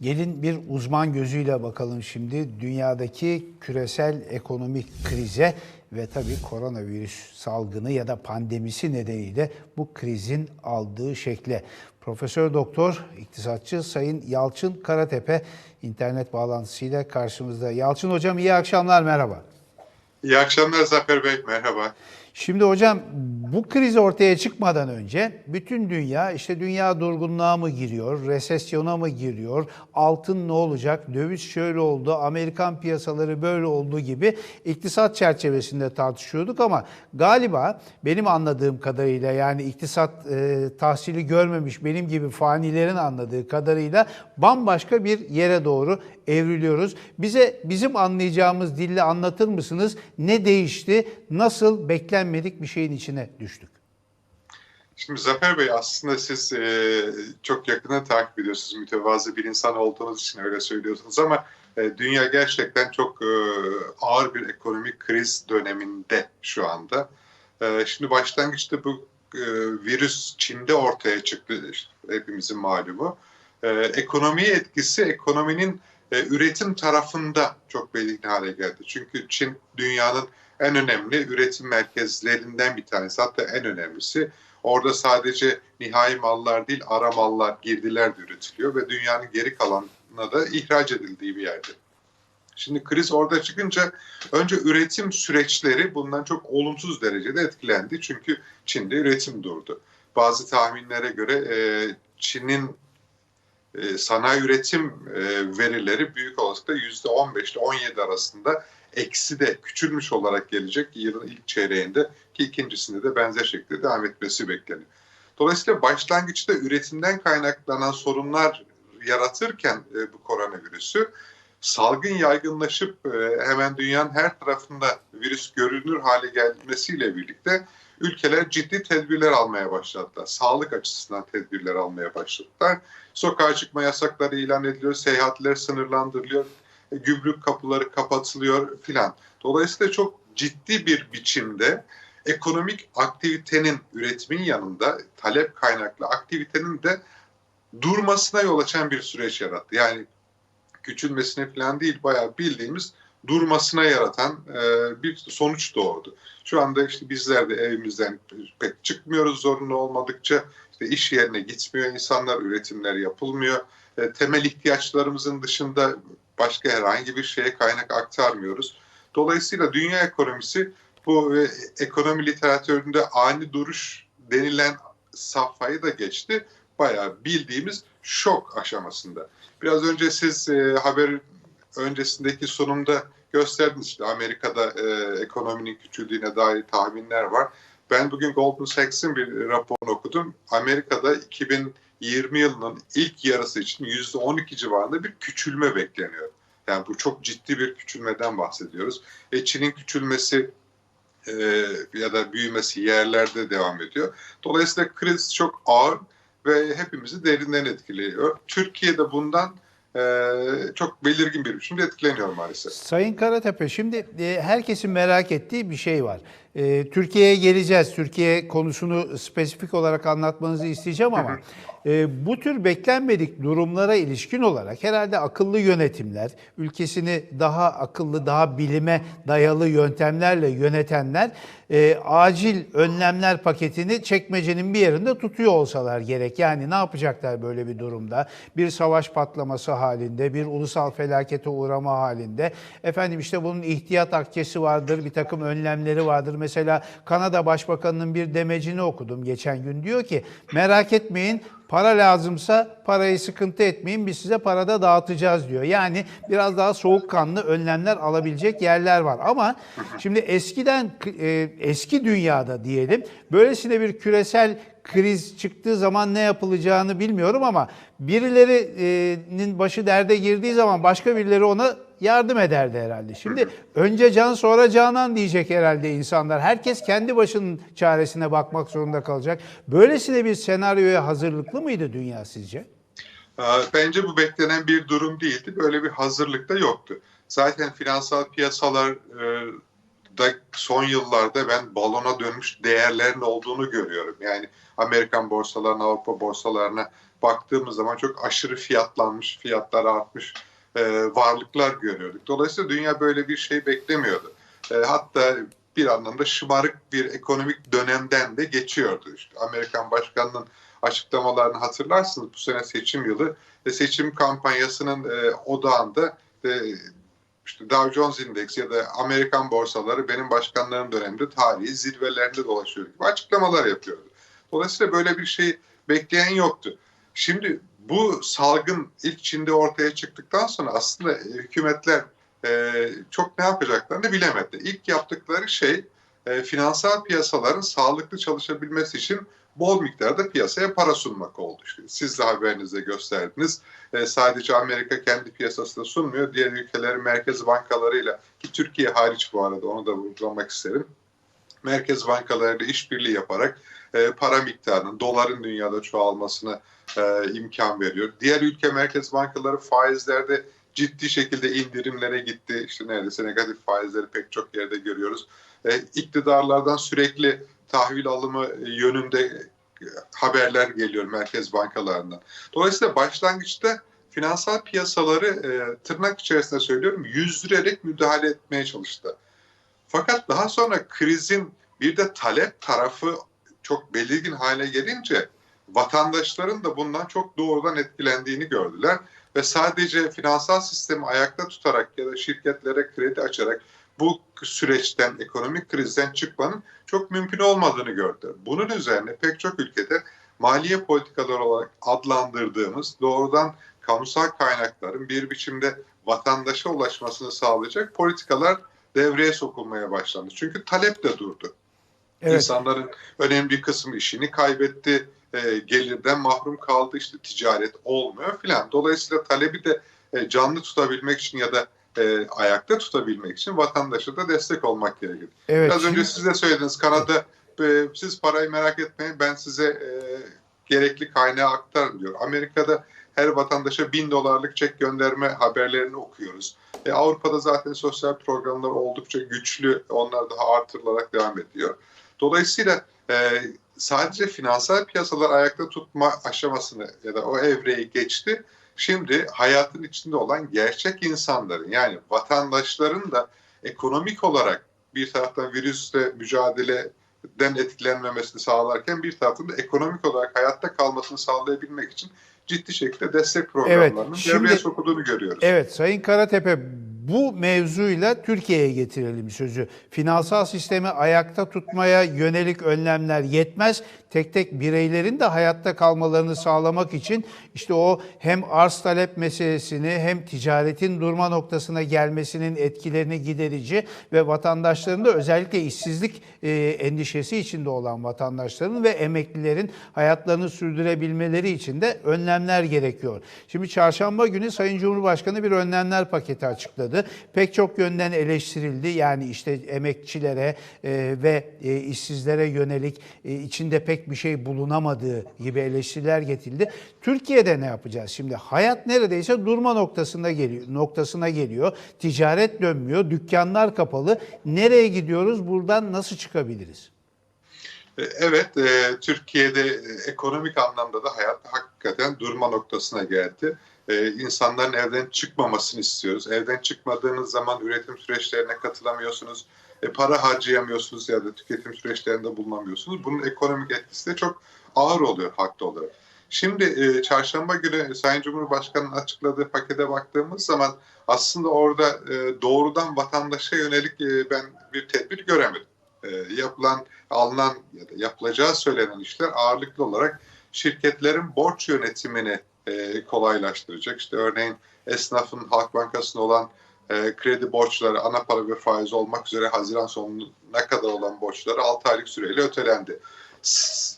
Gelin bir uzman gözüyle bakalım şimdi dünyadaki küresel ekonomik krize ve tabii koronavirüs salgını ya da pandemisi nedeniyle bu krizin aldığı şekle. Profesör Doktor İktisatçı Sayın Yalçın Karatepe internet bağlantısıyla karşımızda. Yalçın Hocam iyi akşamlar merhaba. İyi akşamlar Zafer Bey, merhaba. Şimdi hocam bu kriz ortaya çıkmadan önce bütün dünya işte dünya durgunluğa mı giriyor, resesyona mı giriyor, altın ne olacak, döviz şöyle oldu, Amerikan piyasaları böyle olduğu gibi iktisat çerçevesinde tartışıyorduk ama galiba benim anladığım kadarıyla yani iktisat e, tahsili görmemiş benim gibi fanilerin anladığı kadarıyla bambaşka bir yere doğru evriliyoruz. Bize bizim anlayacağımız dille anlatır mısınız? Ne değişti? Nasıl beklenmedik bir şeyin içine düştük? Şimdi Zafer Bey aslında siz e, çok yakından takip ediyorsunuz. Mütevazı bir insan olduğunuz için öyle söylüyorsunuz ama e, dünya gerçekten çok e, ağır bir ekonomik kriz döneminde şu anda. E, şimdi başlangıçta bu e, virüs Çin'de ortaya çıktı. Hepimizin malumu. E, ekonomiye etkisi ekonominin e, üretim tarafında çok belirgin hale geldi. Çünkü Çin dünyanın en önemli üretim merkezlerinden bir tanesi. Hatta en önemlisi. Orada sadece nihai mallar değil, ara mallar, girdiler de üretiliyor ve dünyanın geri kalanına da ihraç edildiği bir yerde. Şimdi kriz orada çıkınca önce üretim süreçleri bundan çok olumsuz derecede etkilendi. Çünkü Çin'de üretim durdu. Bazı tahminlere göre e, Çin'in e, sanayi üretim e, verileri büyük olasılıkla %15 ile 17 arasında eksi de küçülmüş olarak gelecek yılın ilk çeyreğinde ki ikincisinde de benzer şekilde devam etmesi bekleniyor. Dolayısıyla başlangıçta üretimden kaynaklanan sorunlar yaratırken e, bu koronavirüsü salgın yaygınlaşıp e, hemen dünyanın her tarafında virüs görünür hale gelmesiyle birlikte ülkeler ciddi tedbirler almaya başladılar. Sağlık açısından tedbirler almaya başladılar. Sokağa çıkma yasakları ilan ediliyor, seyahatler sınırlandırılıyor, gübrük kapıları kapatılıyor filan. Dolayısıyla çok ciddi bir biçimde ekonomik aktivitenin üretimin yanında talep kaynaklı aktivitenin de durmasına yol açan bir süreç yarattı. Yani küçülmesine falan değil bayağı bildiğimiz durmasına yaratan e, bir sonuç doğurdu. Şu anda işte bizler de evimizden pek çıkmıyoruz zorunlu olmadıkça. İşte iş yerine gitmiyor insanlar, üretimler yapılmıyor. E, temel ihtiyaçlarımızın dışında başka herhangi bir şeye kaynak aktarmıyoruz. Dolayısıyla dünya ekonomisi bu e, ekonomi literatüründe ani duruş denilen safhayı da geçti. Bayağı bildiğimiz şok aşamasında. Biraz önce siz e, haber öncesindeki sunumda gösterdiniz işte Amerika'da e, ekonominin küçüldüğüne dair tahminler var. Ben bugün Goldman Sachs'in bir raporunu okudum. Amerika'da 2020 yılının ilk yarısı için %12 civarında bir küçülme bekleniyor. Yani bu çok ciddi bir küçülmeden bahsediyoruz. E, Çin'in küçülmesi e, ya da büyümesi yerlerde devam ediyor. Dolayısıyla kriz çok ağır ve hepimizi derinden etkiliyor. Türkiye'de bundan e, çok belirgin bir biçimde etkileniyor maalesef. Sayın Karatepe şimdi e, herkesin merak ettiği bir şey var. E, Türkiye'ye geleceğiz. Türkiye konusunu spesifik olarak anlatmanızı isteyeceğim ama e, bu tür beklenmedik durumlara ilişkin olarak herhalde akıllı yönetimler, ülkesini daha akıllı, daha bilime dayalı yöntemlerle yönetenler e, acil önlemler paketini çekmecenin bir yerinde tutuyor olsalar gerek. Yani ne yapacaklar böyle bir durumda? Bir savaş patlaması halinde, bir ulusal felakete uğrama halinde. Efendim işte bunun ihtiyat akçesi vardır, bir takım önlemleri vardır. Mesela Kanada Başbakanı'nın bir demecini okudum geçen gün. Diyor ki merak etmeyin para lazımsa parayı sıkıntı etmeyin biz size parada dağıtacağız diyor. Yani biraz daha soğukkanlı önlemler alabilecek yerler var. Ama şimdi eskiden e, eski dünyada diyelim böylesine bir küresel kriz çıktığı zaman ne yapılacağını bilmiyorum ama birilerinin başı derde girdiği zaman başka birileri ona yardım ederdi herhalde. Şimdi önce can sonra canan diyecek herhalde insanlar. Herkes kendi başının çaresine bakmak zorunda kalacak. Böylesine bir senaryoya hazırlıklı mıydı dünya sizce? Bence bu beklenen bir durum değildi. Böyle bir hazırlık da yoktu. Zaten finansal piyasalar da son yıllarda ben balona dönmüş değerlerin olduğunu görüyorum. Yani Amerikan borsalarına, Avrupa borsalarına baktığımız zaman çok aşırı fiyatlanmış, fiyatlar artmış e, varlıklar görüyorduk. Dolayısıyla dünya böyle bir şey beklemiyordu. E, hatta bir anlamda şımarık bir ekonomik dönemden de geçiyordu. İşte Amerikan Başkanı'nın açıklamalarını hatırlarsınız. Bu sene seçim yılı ve seçim kampanyasının e, odağında e, işte Dow Jones Endeks ya da Amerikan borsaları benim başkanlarım döneminde tarihi zirvelerinde dolaşıyor gibi açıklamalar yapıyordu. Dolayısıyla böyle bir şey bekleyen yoktu. Şimdi bu salgın ilk Çin'de ortaya çıktıktan sonra aslında hükümetler e, çok ne yapacaklarını bilemedi. İlk yaptıkları şey e, finansal piyasaların sağlıklı çalışabilmesi için bol miktarda piyasaya para sunmak oldu. İşte siz de haberinizde gösterdiniz. E, sadece Amerika kendi piyasasında sunmuyor. Diğer ülkelerin merkez bankalarıyla ki Türkiye hariç bu arada onu da vurgulamak isterim. Merkez bankalarıyla işbirliği yaparak e, para miktarının, doların dünyada çoğalmasına e, imkan veriyor. Diğer ülke merkez bankaları faizlerde ciddi şekilde indirimlere gitti. İşte neredeyse negatif faizleri pek çok yerde görüyoruz. E, iktidarlardan sürekli tahvil alımı yönünde haberler geliyor merkez bankalarından. Dolayısıyla başlangıçta finansal piyasaları e, tırnak içerisinde söylüyorum yüzdürerek müdahale etmeye çalıştı. Fakat daha sonra krizin bir de talep tarafı çok belirgin hale gelince vatandaşların da bundan çok doğrudan etkilendiğini gördüler ve sadece finansal sistemi ayakta tutarak ya da şirketlere kredi açarak bu süreçten, ekonomik krizden çıkmanın çok mümkün olmadığını gördüler. Bunun üzerine pek çok ülkede maliye politikaları olarak adlandırdığımız doğrudan kamusal kaynakların bir biçimde vatandaşa ulaşmasını sağlayacak politikalar devreye sokulmaya başlandı. Çünkü talep de durdu. Evet. İnsanların önemli bir kısmı işini kaybetti, e, gelirden mahrum kaldı, işte ticaret olmuyor filan. Dolayısıyla talebi de e, canlı tutabilmek için ya da e, ayakta tutabilmek için vatandaşa da destek olmak gerekir. Evet, Biraz şimdi... önce siz de söylediniz Kanada e, siz parayı merak etmeyin ben size e, gerekli kaynağı aktarım diyor. Amerika'da her vatandaşa bin dolarlık çek gönderme haberlerini okuyoruz. E, Avrupa'da zaten sosyal programlar oldukça güçlü, onlar daha artırılarak devam ediyor. Dolayısıyla e, sadece finansal piyasalar ayakta tutma aşamasını ya da o evreyi geçti. Şimdi hayatın içinde olan gerçek insanların yani vatandaşların da ekonomik olarak bir taraftan virüsle mücadeleden etkilenmemesini sağlarken bir taraftan da ekonomik olarak hayatta kalmasını sağlayabilmek için ciddi şekilde destek programlarının evet, devreye sokulduğunu görüyoruz. Evet Sayın Karatepe bu mevzuyla Türkiye'ye getirelim sözü. Finansal sistemi ayakta tutmaya yönelik önlemler yetmez. Tek tek bireylerin de hayatta kalmalarını sağlamak için işte o hem arz talep meselesini hem ticaretin durma noktasına gelmesinin etkilerini giderici ve vatandaşların da özellikle işsizlik e, endişesi içinde olan vatandaşların ve emeklilerin hayatlarını sürdürebilmeleri için de önlemler gerekiyor. Şimdi çarşamba günü Sayın Cumhurbaşkanı bir önlemler paketi açıkladı. Pek çok yönden eleştirildi. Yani işte emekçilere e, ve e, işsizlere yönelik e, içinde pek bir şey bulunamadığı gibi eleştiriler getirildi. Türkiye'de ne yapacağız? Şimdi hayat neredeyse durma noktasında geliyor, noktasına geliyor. Ticaret dönmüyor, dükkanlar kapalı. Nereye gidiyoruz? Buradan nasıl çıkabiliriz? Evet, Türkiye'de ekonomik anlamda da hayat hakikaten durma noktasına geldi. E, insanların evden çıkmamasını istiyoruz. Evden çıkmadığınız zaman üretim süreçlerine katılamıyorsunuz e, para harcayamıyorsunuz ya da tüketim süreçlerinde bulunamıyorsunuz. Bunun ekonomik etkisi de çok ağır oluyor haklı olarak. Şimdi e, çarşamba günü Sayın Cumhurbaşkanı'nın açıkladığı pakete baktığımız zaman aslında orada e, doğrudan vatandaşa yönelik e, ben bir tedbir göremedim. E, yapılan, alınan ya da yapılacağı söylenen işler ağırlıklı olarak şirketlerin borç yönetimini e, kolaylaştıracak. İşte örneğin esnafın Halk Bankası'nda olan e, kredi borçları ana para ve faiz olmak üzere Haziran sonuna kadar olan borçları 6 aylık süreyle ötelendi.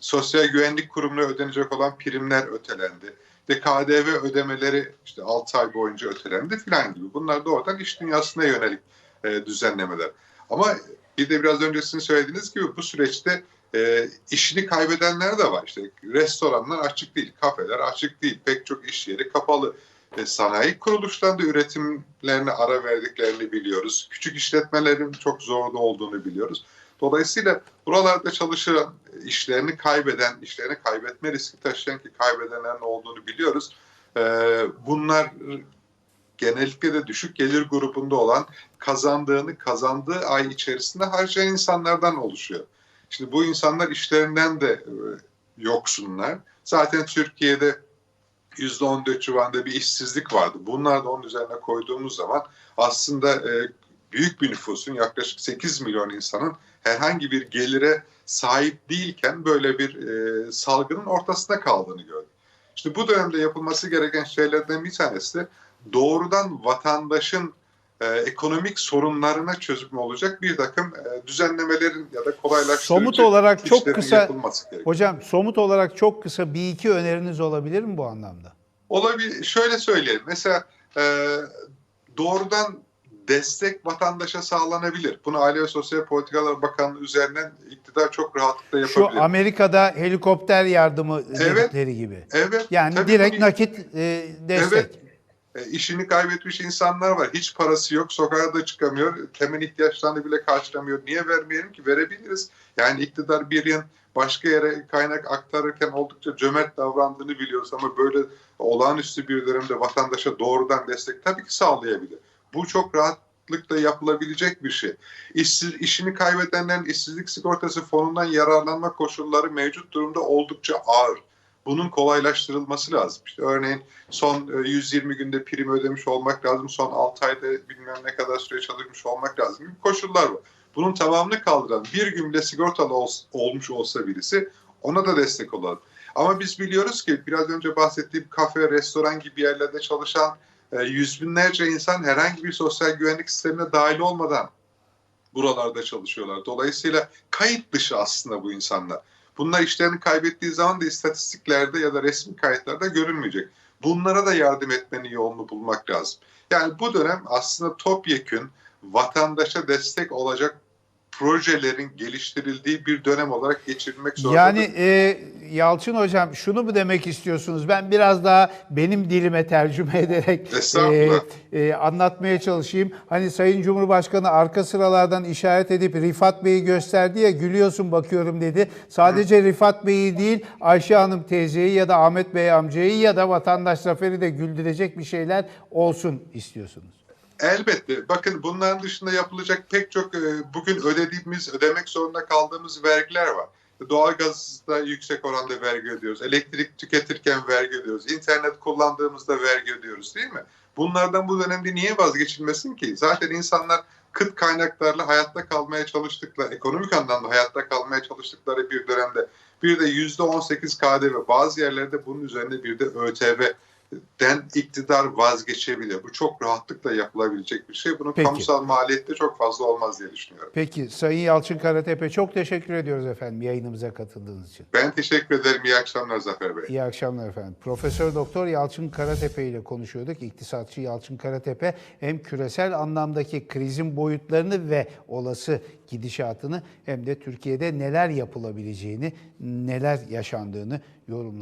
Sosyal Güvenlik Kurumu'na ödenecek olan primler ötelendi. De KDV ödemeleri işte 6 ay boyunca ötelendi filan gibi. Bunlar doğrudan iş dünyasına yönelik e, düzenlemeler. Ama bir de biraz öncesini söylediğiniz gibi bu süreçte e, işini kaybedenler de var. İşte restoranlar açık değil, kafeler açık değil, pek çok iş yeri kapalı. E, sanayi kuruluşlarında üretimlerine ara verdiklerini biliyoruz. Küçük işletmelerin çok zorda olduğunu biliyoruz. Dolayısıyla buralarda çalışan, işlerini kaybeden, işlerini kaybetme riski taşıyan ki kaybedenlerin olduğunu biliyoruz. Ee, bunlar genellikle de düşük gelir grubunda olan kazandığını kazandığı ay içerisinde harcayan insanlardan oluşuyor. Şimdi bu insanlar işlerinden de e, yoksunlar. Zaten Türkiye'de %14 civarında bir işsizlik vardı. Bunlar da onun üzerine koyduğumuz zaman aslında e, büyük bir nüfusun yaklaşık 8 milyon insanın herhangi bir gelire sahip değilken böyle bir e, salgının ortasında kaldığını gördük. İşte bu dönemde yapılması gereken şeylerden bir tanesi de doğrudan vatandaşın e, ekonomik sorunlarına çözüm olacak bir takım e, düzenlemelerin ya da kolaylaştırıcı Somut olarak çok kısa- yapılması gerekiyor. Hocam somut olarak çok kısa bir iki öneriniz olabilir mi bu anlamda? Olabilir. Şöyle söyleyelim. Mesela e, doğrudan destek vatandaşa sağlanabilir. Bunu Aile ve Sosyal Politikalar Bakanlığı üzerinden iktidar çok rahatlıkla Şu yapabilir. Amerika'da helikopter yardımı Evet. dedikleri gibi. evet. Yani direkt bunu- nakit e, destek. Evet. E, işini kaybetmiş insanlar var. Hiç parası yok. Sokağa da çıkamıyor. Temel ihtiyaçlarını bile karşılamıyor. Niye vermeyelim ki? Verebiliriz. Yani iktidar bir yıl başka yere kaynak aktarırken oldukça cömert davrandığını biliyoruz ama böyle olağanüstü bir dönemde vatandaşa doğrudan destek tabii ki sağlayabilir. Bu çok rahatlıkla yapılabilecek bir şey. İşsiz, işini kaybedenlerin işsizlik sigortası fonundan yararlanma koşulları mevcut durumda oldukça ağır. Bunun kolaylaştırılması lazım. İşte örneğin son e, 120 günde prim ödemiş olmak lazım. Son 6 ayda bilmem ne kadar süre çalışmış olmak lazım gibi koşullar var. Bunun tamamını kaldıran bir gün bile sigortalı ol- olmuş olsa birisi ona da destek olalım. Ama biz biliyoruz ki biraz önce bahsettiğim kafe, restoran gibi yerlerde çalışan e, yüz binlerce insan herhangi bir sosyal güvenlik sistemine dahil olmadan buralarda çalışıyorlar. Dolayısıyla kayıt dışı aslında bu insanlar. Bunlar işlerini kaybettiği zaman da istatistiklerde ya da resmi kayıtlarda görünmeyecek. Bunlara da yardım etmenin yolunu bulmak lazım. Yani bu dönem aslında topyekün vatandaşa destek olacak projelerin geliştirildiği bir dönem olarak geçirilmek zorunda. Yani e, Yalçın Hocam şunu mu demek istiyorsunuz? Ben biraz daha benim dilime tercüme ederek e, e, anlatmaya çalışayım. Hani Sayın Cumhurbaşkanı arka sıralardan işaret edip Rifat Bey'i gösterdi ya gülüyorsun bakıyorum dedi. Sadece Rifat Bey'i değil Ayşe Hanım teyzeyi ya da Ahmet Bey amcayı ya da vatandaş Zafer'i de güldürecek bir şeyler olsun istiyorsunuz. Elbette. Bakın bunların dışında yapılacak pek çok e, bugün ödediğimiz, ödemek zorunda kaldığımız vergiler var. Doğalgazda yüksek oranda vergi ödüyoruz. Elektrik tüketirken vergi ödüyoruz. İnternet kullandığımızda vergi ödüyoruz değil mi? Bunlardan bu dönemde niye vazgeçilmesin ki? Zaten insanlar kıt kaynaklarla hayatta kalmaya çalıştıkları, ekonomik anlamda hayatta kalmaya çalıştıkları bir dönemde bir de %18 KDV bazı yerlerde bunun üzerine bir de ÖTV den iktidar vazgeçebilir. Bu çok rahatlıkla yapılabilecek bir şey. Bunun Peki. kamusal maliyeti de çok fazla olmaz diye düşünüyorum. Peki Sayın Yalçın Karatepe çok teşekkür ediyoruz efendim yayınımıza katıldığınız için. Ben teşekkür ederim. İyi akşamlar Zafer Bey. İyi akşamlar efendim. Profesör Doktor Yalçın Karatepe ile konuşuyorduk. İktisatçı Yalçın Karatepe hem küresel anlamdaki krizin boyutlarını ve olası gidişatını hem de Türkiye'de neler yapılabileceğini, neler yaşandığını yorumladı.